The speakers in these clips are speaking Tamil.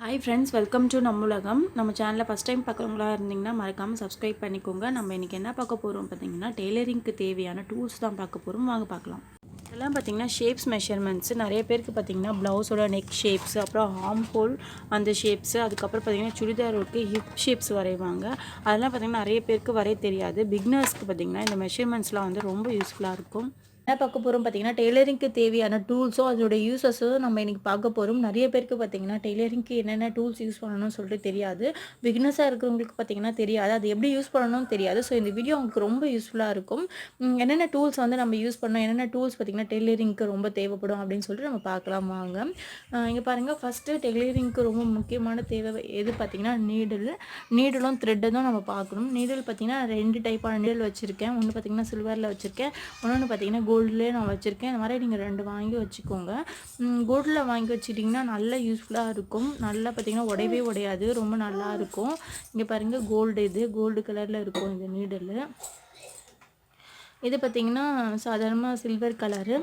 Hi friends welcome to Nammulagam நம்ம சேனலில் ஃபஸ்ட் டைம் பார்க்குறவங்களா இருந்தீங்கன்னா மறக்காமல் சப்ஸ்கிரைப் பண்ணிக்கோங்க. நம்ம இன்றைக்கி என்ன பார்க்க போகிறோம் பார்த்தீங்கன்னா டெய்லரிங்க்கு தேவையான டூல்ஸ் தான் பார்க்க போகிறோம் வாங்க பார்க்கலாம். இதெல்லாம் பார்த்தீங்கன்னா ஷேப்ஸ் மெஷர்மெண்ட்ஸ் நிறைய பேருக்கு பார்த்தீங்கன்னா ப்ளவுஸோட நெக் ஷேப்ஸ் அப்புறம் ஹார்ம் ஹோல் அந்த ஷேப்ஸ் அதுக்கப்புறம் பார்த்தீங்கன்னா சுடிதாரோக்கு ஹிப் ஷேப்ஸ் வரைவாங்க. அதெல்லாம் பார்த்தீங்கன்னா நிறைய பேருக்கு வரைய தெரியாது. பிக்னர்ஸ்க்கு பார்த்தீங்கன்னா இந்த மெஷர்மெண்ட்ஸ்லாம் வந்து ரொம்ப யூஸ்ஃபுல்லாக இருக்கும். பார்க்க போகிறோம் பார்த்தீங்கன்னா டெய்லரிங்க்கு தேவையான டூல்ஸும் அதோட யூசஸும் நம்ம இன்றைக்கி பார்க்க போகிறோம் நிறைய பேருக்கு பார்த்தீங்கன்னா டெய்லரிங்க்கு என்னென்ன டூல்ஸ் யூஸ் பண்ணணும்னு சொல்லிட்டு தெரியாது. பிகினஸாக இருக்கிறவங்களுக்கு பார்த்தீங்கன்னா தெரியாது. அது எப்படி யூஸ் பண்ணணும்னு தெரியாது. ஸோ இந்த வீடியோ உங்களுக்கு ரொம்ப யூஸ்ஃபுல்லாக இருக்கும். என்னென்ன டூல்ஸ் வந்து நம்ம யூஸ் பண்ணோம் என்னென்ன டூல்ஸ் பார்த்தீங்கன்னா டெய்லரிங்க்கு ரொம்ப தேவைப்படும் அப்படின்னு சொல்லிட்டு நம்ம பார்க்கலாம் வாங்க. இங்கே பாருங்கள் ஃபஸ்ட்டு டெய்லரிங்க்கு ரொம்ப முக்கியமான தேவை எது பார்த்தீங்கன்னா நீடில் நீடலும் த்ரெட்டு தான் நம்ம பார்க்கணும். நீடில் பார்த்தீங்கன்னா ரெண்டு டைப்பான நீடில் வச்சுருக்கேன். ஒன்று பார்த்தீங்கன்னா சில்வரில் வச்சுருக்கேன். ஒன்று பார்த்தீங்கன்னா கோல்டுலேயே நான் வச்சுருக்கேன். இந்த மாதிரி நீங்கள் ரெண்டு வாங்கி வச்சுக்கோங்க. கோல்டில் வாங்கி வச்சுட்டிங்கன்னா நல்லா யூஸ்ஃபுல்லாக இருக்கும். நல்லா பார்த்தீங்கன்னா உடையவே உடையாது. ரொம்ப நல்லா இருக்கும். இங்கே பாருங்கள் கோல்டு இது. கோல்டு கலரில் இருக்கும் இந்த நீடல் இது பார்த்தீங்கன்னா சாதாரணமாக சில்வர் கலரு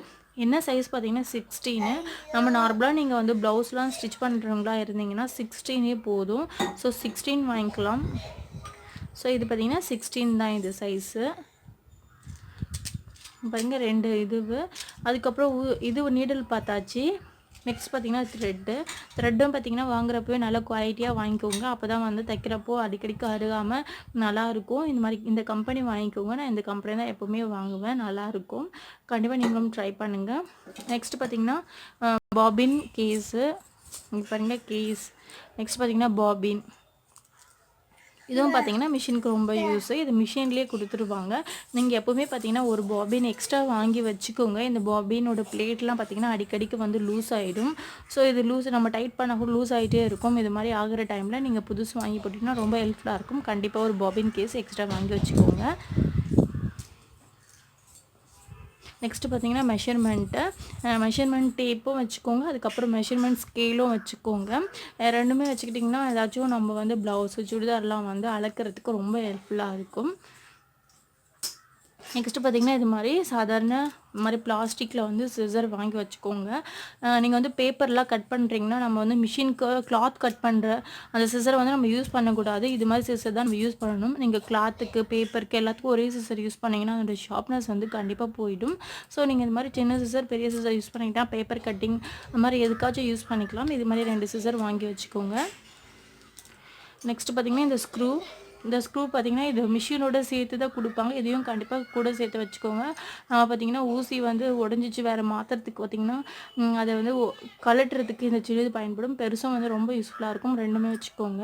என்ன சைஸ் பார்த்தீங்கன்னா சிக்ஸ்டீனு நம்ம நார்மலாக நீங்கள் வந்து ப்ளவுஸ்லாம் ஸ்டிச் பண்ணுறவங்களா இருந்தீங்கன்னா சிக்ஸ்டீனே போதும். ஸோ சிக்ஸ்டீன் வாங்கிக்கலாம். ஸோ இது பார்த்தீங்கன்னா சிக்ஸ்டீன் தான் இது சைஸு பாருங்க ரெண்டு இதுவு. அதுக்கப்புறம் உ- இது நீடல் பார்த்தாச்சு. நெக்ஸ்ட் பார்த்தீங்கன்னா த்ரெட்டு த்ரெட்டும் பார்த்தீங்கன்னா வாங்குறப்பவே நல்ல குவாலிட்டியாக வாங்கிக்கோங்க. அப்போ தான் வந்து தைக்கிறப்போ அடிக்கடிக்கு அருகாமல் நல்லாயிருக்கும் இந்த மாதிரி இந்த கம்பெனி வாங்கிக்கோங்க. நான் இந்த கம்பெனி தான் எப்போவுமே வாங்குவேன். நல்லாயிருக்கும் கண்டிப்பாக நீங்களும் ட்ரை பண்ணுங்கள் நெக்ஸ்ட் பார்த்தீங்கன்னா பாபின் கேஸு இங்கே பாருங்கள் கேஸ் நெக்ஸ்ட் பார்த்தீங்கன்னா பாபின் இதுவும் பார்த்தீங்கன்னா மிஷினுக்கு ரொம்ப யூஸ் இது மிஷின்லேயே கொடுத்துருவாங்க. நீங்கள் எப்போவுமே பார்த்தீங்கன்னா ஒரு பாபின் எக்ஸ்ட்ரா வாங்கி வச்சுக்கோங்க. இந்த பாபினோட பிளேட்லாம் பார்த்தீங்கன்னா அடிக்கடிக்கு வந்து லூஸ் ஆகிடும் ஸோ இது லூஸ் நம்ம டைட் பண்ண கூட லூஸ் ஆகிட்டே இருக்கும். இது மாதிரி ஆகிற டைமில் நீங்கள் புதுசு வாங்கி போட்டிங்கன்னா ரொம்ப ஹெல்ப்ஃபுல்லாக இருக்கும். கண்டிப்பாக ஒரு பாபின் கேஸ் எக்ஸ்ட்ரா வாங்கி வச்சுக்கோங்க. நெக்ஸ்ட்டு பார்த்தீங்கன்னா மெஷர்மெண்ட்டு மெஷர்மெண்ட் டேப்பும் வச்சுக்கோங்க. அதுக்கப்புறம் மெஷர்மெண்ட் ஸ்கேலும் வச்சுக்கோங்க. ரெண்டுமே வச்சுக்கிட்டிங்கன்னா ஏதாச்சும் நம்ம வந்து ப்ளவுஸு சுடிதார்லாம் வந்து அளக்கிறதுக்கு ரொம்ப ஹெல்ப்ஃபுல்லாக இருக்கும். நெக்ஸ்ட்டு பார்த்தீங்கன்னா இது மாதிரி சாதாரண மாதிரி பிளாஸ்டிக்கில் வந்து சிசர் வாங்கி வச்சுக்கோங்க. நீங்கள் வந்து பேப்பர்லாம் கட் பண்ணுறீங்கன்னா நம்ம வந்து மிஷினுக்கு கிளாத் கட் பண்ணுற அந்த சிசரை வந்து நம்ம யூஸ் பண்ணக்கூடாது. இது மாதிரி சிசர் தான் நம்ம யூஸ் பண்ணணும். நீங்கள் கிளாத்துக்கு பேப்பருக்கு எல்லாத்துக்கும் ஒரே சிசர் யூஸ் பண்ணிங்கன்னா அதோட ஷார்ப்னஸ் வந்து கண்டிப்பாக போயிடும். ஸோ நீங்கள் இது மாதிரி சின்ன சிசர் பெரிய சிசர் யூஸ் பண்ணிக்கிட்டால் பேப்பர் கட்டிங் அந்த மாதிரி எதுக்காச்சும் யூஸ் பண்ணிக்கலாம். இது மாதிரி ரெண்டு சிசர் வாங்கி வச்சுக்கோங்க. நெக்ஸ்ட் பார்த்தீங்கன்னா இந்த ஸ்க்ரூ இந்த ஸ்க்ரூ பார்த்தீங்கன்னா இது மிஷினோட சேர்த்து தான் கொடுப்பாங்க. இதையும் கண்டிப்பாக கூட சேர்த்து வச்சுக்கோங்க. நம்ம பார்த்தீங்கன்னா ஊசி வந்து உடஞ்சிச்சு வேறு மாற்றுறதுக்கு பார்த்தீங்கன்னா அதை வந்து கலட்டுறதுக்கு கழட்டுறதுக்கு இந்த சிறிது பயன்படும். பெருசும் வந்து ரொம்ப யூஸ்ஃபுல்லாக இருக்கும். ரெண்டுமே வச்சுக்கோங்க.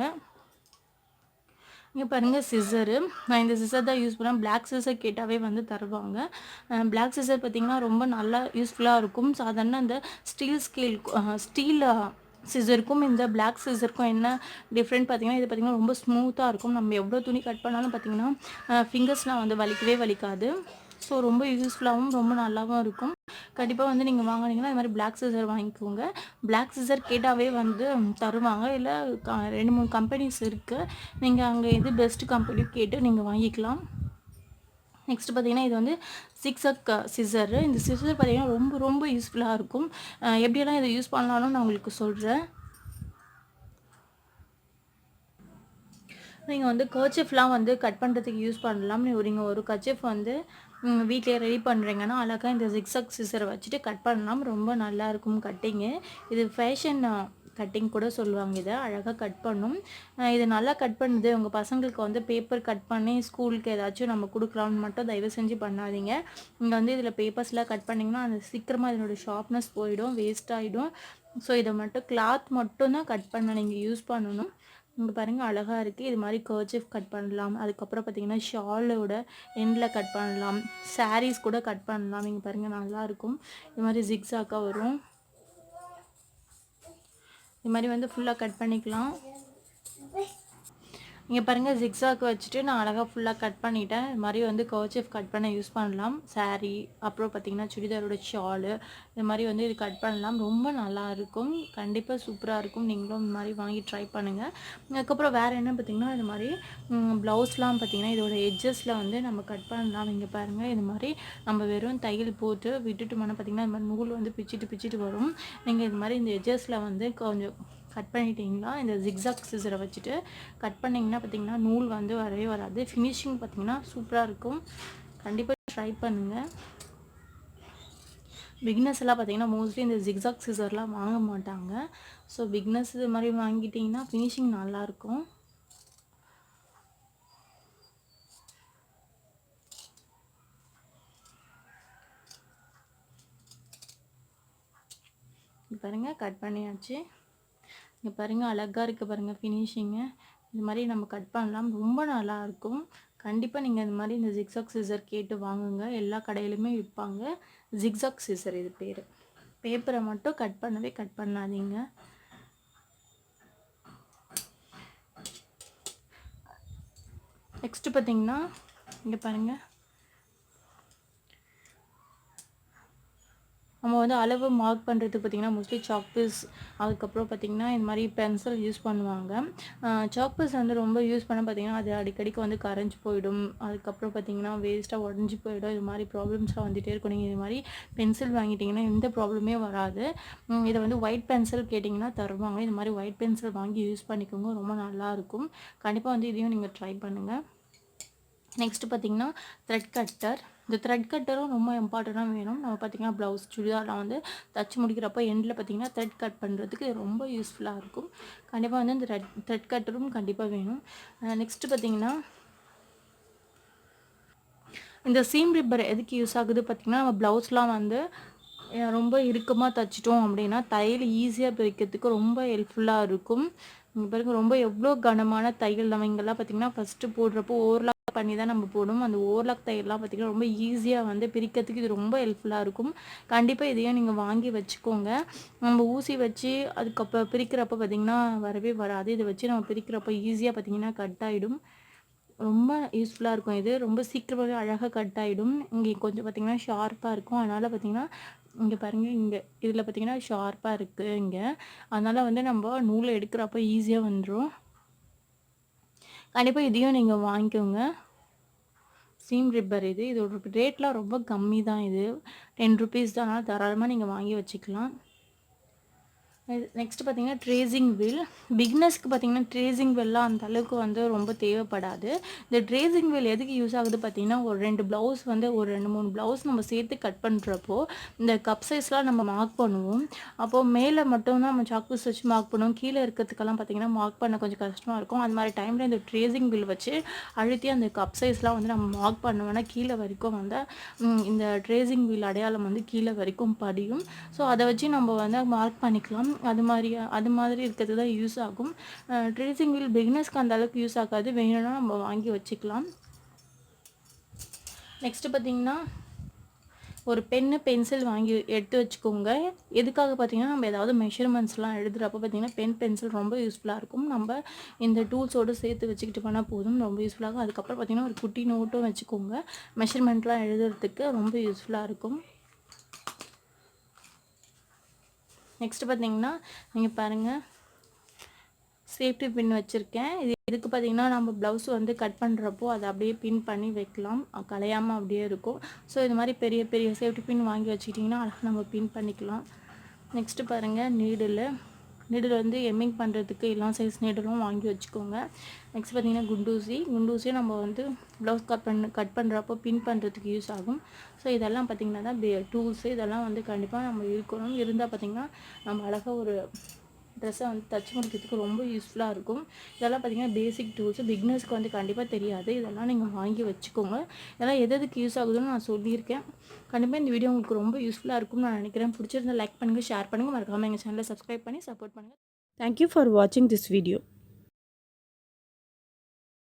இங்கே பாருங்கள் சிசரு நான் இந்த சிசர் தான் யூஸ் பண்ணேன் பிளாக் சிசர் கேட்டாவே வந்து தருவாங்க. பிளாக் சிசர் பார்த்திங்கன்னா ரொம்ப நல்லா யூஸ்ஃபுல்லாக இருக்கும். சாதாரண அந்த ஸ்டீல் ஸ்கேல் ஸ்டீல் சிசருக்கும் இந்த பிளாக் சிசருக்கும் என்ன டிஃப்ரெண்ட் பார்த்தீங்கன்னா இது பார்த்தீங்கன்னா ரொம்ப ஸ்மூத்தாக இருக்கும். நம்ம எவ்வளோ துணி கட் பண்ணாலும் பார்த்தீங்கன்னா ஃபிங்கர்ஸ்லாம் வந்து வலிக்கவே வலிக்காது. ஸோ ரொம்ப யூஸ்ஃபுல்லாகவும் ரொம்ப நல்லாவும் இருக்கும். கண்டிப்பாக வந்து நீங்கள் வாங்கினீங்கன்னா அது மாதிரி பிளாக் சிசர் வாங்கிக்கோங்க. பிளாக் சிசர் கேட்டாவே வந்து தருவாங்க. இல்லை ரெண்டு மூணு கம்பெனிஸ் இருக்குது நீங்கள் அங்கே எது பெஸ்ட் கம்பெனி கேட்டு நீங்கள் வாங்கிக்கலாம். நெக்ஸ்ட் பார்த்தீங்கன்னா இது வந்து சிக்ஸ் அக் சிசரு இந்த சிசர் பார்த்தீங்கன்னா ரொம்ப ரொம்ப யூஸ்ஃபுல்லாக இருக்கும். எப்படியெல்லாம் இதை யூஸ் பண்ணலாம்னு நான் உங்களுக்கு சொல்கிறேன் நீங்கள் வந்து கர்ச்சிஃப்லாம் வந்து கட் பண்ணுறதுக்கு யூஸ் பண்ணலாம் நீங்கள் ஒரு கர்ச்சிஃப் வந்து வீட்டிலே ரெடி பண்ணுறீங்கன்னா அழகாக இந்த ஜிக்ஸக் சிசரை வச்சுட்டு கட் பண்ணலாம். ரொம்ப நல்லா இருக்கும் கட்டிங்கு இது ஃபேஷன் கட்டிங் கூட சொல்லுவாங்க இதை. அழகாக கட் பண்ணும். இது நல்லா கட் பண்ணுது. உங்கள் பசங்களுக்கு வந்து பேப்பர் கட் பண்ணி ஸ்கூலுக்கு ஏதாச்சும் நம்ம கொடுக்கலாம்னு மட்டும் தயவு செஞ்சு பண்ணாதீங்க. இங்கே வந்து இதில் பேப்பர்ஸ்லாம் கட் பண்ணிங்கன்னா அந்த சீக்கிரமாக இதனோடய ஷார்ப்னஸ் போயிடும் வேஸ்ட் ஆகிடும் ஸோ இதை மட்டும் கிளாத் மட்டும் தான் கட் பண்ண நீங்கள் யூஸ் பண்ணணும். இங்கே பாருங்கள் அழகாக இருக்குது இது மாதிரி கர்ச்சிஃப் கட் பண்ணலாம். அதுக்கப்புறம் பார்த்தீங்கன்னா ஷாலோட எண்டில் கட் பண்ணலாம். சாரீஸ் கூட கட் பண்ணலாம். இங்கே பாருங்கள் நல்லாயிருக்கும் இது மாதிரி ஜிக்ஸாக்காக வரும். இது மாதிரி வந்து ஃபுல்லாக கட் பண்ணிக்கலாம். இங்கே பாருங்கள் ஜிக்ஸாக் வச்சுட்டு நான் அழகாக ஃபுல்லாக கட் பண்ணிட்டேன். இது மாதிரி வந்து கர்ச்சிஃப் கட் பண்ண யூஸ் பண்ணலாம். சாரீ அப்புறம் பார்த்தீங்கன்னா சுடிதாரோட ஷாலு இது மாதிரி வந்து இது கட் பண்ணலாம். ரொம்ப நல்லாயிருக்கும் கண்டிப்பாக சூப்பராக இருக்கும். நீங்களும் இந்த மாதிரி வாங்கி ட்ரை பண்ணுங்கள் அதுக்கப்புறம் வேறு என்ன பார்த்தீங்கன்னா இது மாதிரி ப்ளவுஸ்லாம் பார்த்தீங்கன்னா இதோட எட்ஜஸில் வந்து நம்ம கட் பண்ணலாம். இங்கே பாருங்கள் இது மாதிரி நம்ம வெறும் தையல் போட்டு விட்டுட்டோம்னா பார்த்தீங்கன்னா இது மாதிரி நூல் வந்து பிச்சிட்டு பிச்சிட்டு வரும். நீங்கள் இது மாதிரி இந்த எட்ஜஸில் வந்து கொஞ்சம் கட் பண்ணிட்டீங்களா இந்த ஜிக்ஸாக் சிசரை வச்சுட்டு கட் பண்ணிங்கன்னா பார்த்திங்கன்னா நூல் வந்து வரவே வராது. ஃபினிஷிங் பார்த்திங்கன்னா சூப்பராக இருக்கும். கண்டிப்பாக ட்ரை பண்ணுங்கள் பிக்னஸ் எல்லாம் பார்த்தீங்கன்னா மோஸ்ட்லி இந்த ஜிக்ஸாக் சிசர்லாம் வாங்க மாட்டாங்க. ஸோ பிக்னஸ் இது மாதிரி வாங்கிட்டிங்கன்னா ஃபினிஷிங் நல்லாயிருக்கும் பாருங்கள் கட் பண்ணியாச்சு. இங்கே பாருங்கள் அழகாக இருக்குது பாருங்கள் ஃபினிஷிங்கு இது மாதிரி நம்ம கட் பண்ணலாம். ரொம்ப நல்லாயிருக்கும் கண்டிப்பாக நீங்கள் இந்த மாதிரி இந்த ஜிக்ஸாக் சிசர் கேட்டு வாங்குங்க. எல்லா கடையிலுமே விற்பாங்க. ஜிக்ஸாக் சிசர் இது பேர். பேப்பரை மட்டும் கட் பண்ணவே கட் பண்ணாதீங்க. நெக்ஸ்ட்டு பார்த்தீங்கன்னா இங்கே பாருங்கள் நம்ம வந்து அளவு மார்க் பண்ணுறதுக்கு பார்த்திங்கன்னா மோஸ்ட்லி சாக்பீஸ் அதுக்கப்புறம் பார்த்திங்கன்னா இந்த மாதிரி பென்சில் யூஸ் பண்ணுவாங்க. சாக்பீஸ் வந்து ரொம்ப யூஸ் பண்ண பார்த்திங்கன்னா அது அடிக்கடிக்கு வந்து கரைஞ்சி போயிடும். அதுக்கப்புறம் பார்த்திங்கன்னா வேஸ்ட்டாக உடஞ்சி போயிடும். இது மாதிரி ப்ராப்ளம்ஸ்லாம் வந்துகிட்டே இருக்கும். நீங்கள் இது மாதிரி பென்சில் வாங்கிட்டிங்கன்னா எந்த ப்ராப்ளமே வராது. இதை வந்து ஒயிட் பென்சில் கேட்டிங்கன்னா தருவாங்க. இது மாதிரி ஒயிட் பென்சில் வாங்கி யூஸ் பண்ணிக்கோங்க. ரொம்ப நல்லாயிருக்கும் கண்டிப்பாக வந்து இதையும் நீங்கள் ட்ரை பண்ணுங்கள் நெக்ஸ்ட்டு பார்த்திங்கன்னா த்ரெட் கட்டர் இந்த த்ரெட் கட்டரும் ரொம்ப இம்பார்ட்டண்ட்டாக வேணும். நம்ம பார்த்திங்கன்னா ப்ளவுஸ் சுடிதாரெலாம் வந்து தச்சு முடிக்கிறப்போ எண்டில் பார்த்திங்கன்னா த்ரெட் கட் பண்ணுறதுக்கு ரொம்ப யூஸ்ஃபுல்லாக இருக்கும். கண்டிப்பாக வந்து இந்த த்ரெட் த்ரெட் கட்டரும் கண்டிப்பாக வேணும். நெக்ஸ்ட்டு பார்த்திங்கன்னா இந்த சீம் ரிப்பர் எதுக்கு யூஸ் ஆகுது பார்த்திங்கன்னா நம்ம ப்ளவுஸ்லாம் வந்து ரொம்ப இறுக்கமாக தைச்சிட்டோம் அப்படின்னா தையல் ஈஸியாக பிரிக்கிறதுக்கு ரொம்ப ஹெல்ப்ஃபுல்லாக இருக்கும். இங்கே ரொம்ப எவ்வளோ கனமான தையல். நம்ம இங்கெல்லாம் பார்த்திங்கன்னா ஃபஸ்ட்டு போடுறப்போ ஓவரலாக பண்ணி தான் நம்ம போடணும். அந்த ஓவர்லாக் தயிர்லாம் பார்த்திங்கன்னா ரொம்ப ஈஸியாக வந்து பிரிக்கிறதுக்கு இது ரொம்ப ஹெல்ப்ஃபுல்லாக இருக்கும். கண்டிப்பாக இதையும் நீங்கள் வாங்கி வச்சுக்கோங்க. நம்ம ஊசி வச்சு அதுக்கப்புறம் பிரிக்கிறப்ப பார்த்திங்கன்னா வரவே வராது. இதை வச்சு நம்ம பிரிக்கிறப்ப ஈஸியாக பார்த்திங்கன்னா கட் ஆகிடும் ரொம்ப யூஸ்ஃபுல்லாக இருக்கும் இது. ரொம்ப சீக்கிரமாகவே அழகாக கட் ஆகிடும் இங்கே கொஞ்சம் பார்த்திங்கன்னா ஷார்ப்பாக இருக்கும். அதனால் பார்த்திங்கன்னா இங்கே பாருங்கள் இங்கே இதில் பார்த்திங்கன்னா ஷார்ப்பாக இருக்குது இங்கே. அதனால் வந்து நம்ம நூலை எடுக்கிறப்ப ஈஸியாக வந்துடும் கண்டிப்பாக இதையும் நீங்கள் வாங்கிக்கோங்க. சீம் ரிப்பர் இது. இதோட ரேட்லாம் ரொம்ப கம்மி தான் இது. டென் ருபீஸ் தான். அதனால் தாராளமாக நீங்கள் வாங்கி வச்சுக்கலாம். நெக்ஸ்ட் பார்த்தீங்கன்னா ட்ரேசிங் வில் பிக்னஸ்க்கு பார்த்தீங்கன்னா ட்ரேசிங் வெல்லாம் அந்த அளவுக்கு வந்து ரொம்ப தேவைப்படாது. இந்த ட்ரேசிங் வில் எதுக்கு யூஸ் ஆகுது பார்த்தீங்கன்னா ஒரு ரெண்டு ப்ளவுஸ் வந்து ஒரு ரெண்டு மூணு ப்ளவுஸ் நம்ம சேர்த்து கட் பண்ணுறப்போ இந்த கப் சைஸ்லாம் நம்ம மார்க் பண்ணுவோம். அப்போது மேலே மட்டும் தான் நம்ம சாக்பீஸ் வச்சு மார்க் பண்ணுவோம். கீழே இருக்கிறதுக்கெல்லாம் பார்த்தீங்கன்னா மார்க் பண்ண கொஞ்சம் கஷ்டமாக இருக்கும். அந்த மாதிரி டைமில் இந்த ட்ரேசிங் வில் வச்சு அழுத்தி அந்த கப் சைஸ்லாம் வந்து நம்ம மார்க் பண்ணுவோம்னா கீழே வரைக்கும் வந்து இந்த ட்ரேசிங் வில் அடையாளம் வந்து கீழே வரைக்கும் படியும். ஸோ அதை வச்சு நம்ம வந்து மார்க் பண்ணிக்கலாம். அது மாதிரி அது மாதிரி இருக்கிறது தான் யூஸ் ஆகும். ட்ரேசிங் வீல் பிகினர்ஸ்க்கு அந்த அளவுக்கு யூஸ் ஆகாது. வேணும்னா நம்ம வாங்கி வச்சுக்கலாம். நெக்ஸ்ட்டு பார்த்திங்கன்னா ஒரு பென்னு பென்சில் வாங்கி எடுத்து வச்சுக்கோங்க. எதுக்காக பார்த்தீங்கன்னா நம்ம ஏதாவது மெஷர்மெண்ட்ஸ்லாம் எழுதுகிறப்ப பார்த்தீங்கன்னா பென் பென்சில் ரொம்ப யூஸ்ஃபுல்லாக இருக்கும். நம்ம இந்த டூல்ஸோடு சேர்த்து வச்சுக்கிட்டு பண்ணால் போதும். ரொம்ப யூஸ்ஃபுல்லாக அதுக்கப்புறம் பார்த்திங்கன்னா ஒரு குட்டி நோட்டும் வச்சுக்கோங்க. மெஷர்மெண்ட்லாம் எழுதுறதுக்கு ரொம்ப யூஸ்ஃபுல்லாக இருக்கும். நெக்ஸ்ட்டு பார்த்தீங்கன்னா நீங்கள் பாருங்கள் சேஃப்டி பின் வச்சுருக்கேன். இது இதுக்கு பார்த்தீங்கன்னா நம்ம ப்ளவுஸ் வந்து கட் பண்ணுறப்போ அதை அப்படியே பின் பண்ணி வைக்கலாம். கலையாமல் அப்படியே இருக்கும். ஸோ இது மாதிரி பெரிய பெரிய சேஃப்டி பின் வாங்கி வச்சுக்கிட்டிங்கன்னா அழகாக நம்ம பின் பண்ணிக்கலாம். நெக்ஸ்ட்டு பாருங்கள் நீடில் நீடில் வந்து எம்மிங் பண்ணுறதுக்கு எல்லா சைஸ் நீடலும் வாங்கி வச்சுக்கோங்க. நெக்ஸ்ட் பார்த்திங்கன்னா குண்டூசி. குண்டூசியை நம்ம வந்து ப்ளவுஸ் கட் பண்ண கட் பண்ணுறப்போ பின் பண்ணுறதுக்கு யூஸ் ஆகும். ஸோ இதெல்லாம் பார்த்திங்கன்னா தான் டூல்ஸு இதெல்லாம் வந்து கண்டிப்பாக நம்ம இருக்கணும். இருந்தால் பார்த்திங்கன்னா நம்ம அழகாக ஒரு ட்ரெஸ்ஸை வந்து தச்சு முடிக்கிறதுக்கு ரொம்ப யூஸ்ஃபுல்லாக இருக்கும். இதெல்லாம் பார்த்திங்கன்னா பேசிக் டூல்ஸு பிக்னர்ஸ்க்கு வந்து கண்டிப்பாக தெரியாது. இதெல்லாம் நீங்கள் வாங்கி வச்சுக்கோங்க. இதெல்லாம் எது எதுக்கு யூஸ் ஆகுதுன்னு நான் சொல்லியிருக்கேன். கண்டிப்பாக இந்த வீடியோ உங்களுக்கு ரொம்ப யூஸ்ஃபுல்லாக இருக்கும்னு நான் நினைக்கிறேன். பிடிச்சிருந்தா லைக் பண்ணுங்கள் ஷேர் பண்ணுங்கள் மறக்காமல் எங்கள் சேனலை சப்ஸ்கிரைப் பண்ணி சப்போர்ட் பண்ணுங்கள் தேங்க்யூ ஃபார் வாட்சிங் திஸ் வீடியோ